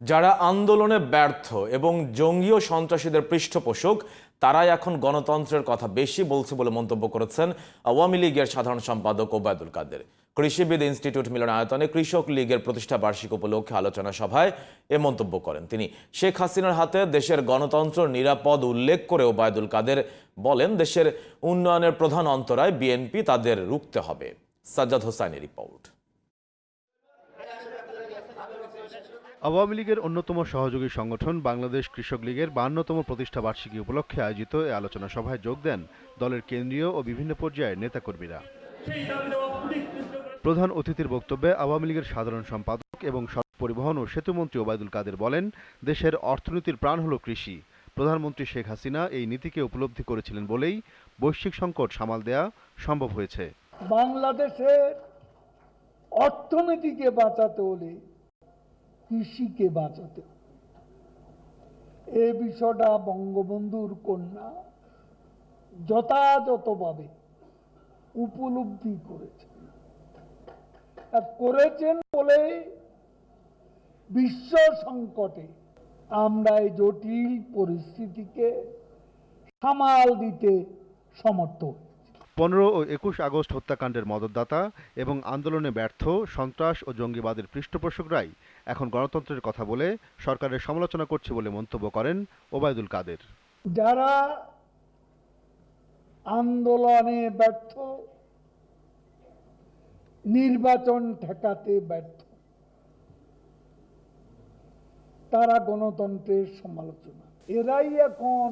যারা আন্দোলনে ব্যর্থ এবং জঙ্গি ও সন্ত্রাসীদের পৃষ্ঠপোষক, তারাই এখন গণতন্ত্রের কথা বেশি বলছে বলে মন্তব্য করেছেন আওয়ামী লীগের সাধারণ সম্পাদক ওবায়দুল কাদের। কৃষিবিদ ইনস্টিটিউট মিলনায়তনে কৃষক লীগের প্রতিষ্ঠা বার্ষিক উপলক্ষে আলোচনা সভায় এ মন্তব্য করেন তিনি। শেখ হাসিনার হাতে দেশের গণতন্ত্র নিরাপদ উল্লেখ করে ওবায়দুল কাদের বলেন, দেশের উন্নয়নের প্রধান অন্তরায় বিএনপি তাদের রুখতে হবে। সাজ্জাদ হোসাইনের রিপোর্ট। আওয়ামী লীগের অন্যতম সহযোগী সংগঠন বাংলাদেশ কৃষক লীগের বান্নতম প্রতিষ্ঠা বার্ষিকী উপলক্ষে আয়োজিত এ আলোচনা সভায় যোগ দেন দলের কেন্দ্রীয় ও বিভিন্ন পর্যায়ের নেতাকর্মীরা। প্রধান অতিথির বক্তব্যে আওয়ামী লীগের সাধারণ সম্পাদক এবং সড়ক পরিবহন ও সেতুমন্ত্রী ওবায়দুল কাদের বলেন, দেশের অর্থনীতির প্রাণ হল কৃষি। প্রধানমন্ত্রী শেখ হাসিনা এই নীতিকে উপলব্ধি করেছিলেন বলেই বৈশ্বিক সংকট সামাল দেয়া সম্ভব হয়েছে। বাংলাদেশের অর্থনীতিকে বাঁচাতে হলে কৃষিকে বাঁচাতে। এ বিষয়টা বঙ্গবন্ধুর কন্যা যথাযথভাবে উপলব্ধি করেছেন। করেছেন বলে বিশ্ব সংকটে আমরা এই জটিল পরিস্থিতিকে সামাল দিতে সমর্থ পনেরো ও একুশ আগস্ট হত্যাকাণ্ডের মদতদাতা এবং আন্দোলনে ব্যর্থ, সন্ত্রাস ও জঙ্গিবাদের পৃষ্ঠপোষকরাই এখন গণতন্ত্রের কথা বলে সরকারের সমালোচনা করছে বলে মন্তব্য করেন ওবায়দুল কাদের। যারা আন্দোলনে ব্যর্থ, নির্বাচন ঠেকাতে ব্যর্থ, তারা গণতন্ত্রের সমালোচনা। এরাই এখন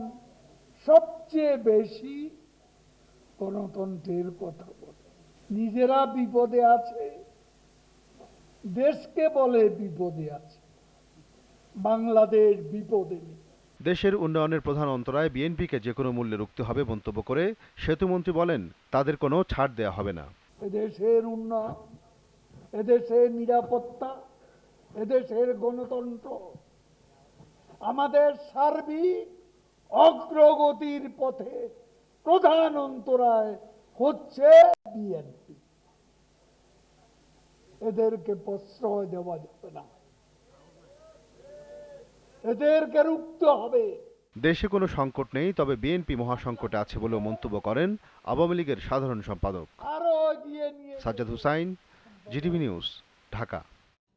সবচেয়ে বেশি গণতন্ত্রের কথা বলে। নিজেরা বিপদে আছে দেশকে বলে বিপদে আছে। বাংলাদেশ বিপদে নেই। দেশের উন্নয়নের প্রধান অন্তরায় বিএনপিকে যে কোনো মূল্যে রুখতে হবে মন্তব্য করে সেতুমন্ত্রী বলেন তাদের কোনো ছাড় দেয়া হবে না। এদেশের উন্নয়ন এদেশের নিরাপত্তা এদেশের গণতন্ত্র আমাদের সার্বিক অগ্রগতির পথে প্রধান অন্তরায় হচ্ছে বিএনপি। এদেরকে প্রশ্রয় দেওয়া যাবে না। এদেরকে রুখতে হবে। দেশে কোনো সংকট নেই তবে বিএনপি মহাসংকটে আছে বলেও মন্তব্য করেন আওয়ামী লীগের সাধারণ সম্পাদক। Sajjad Hussain GTV News Dhaka.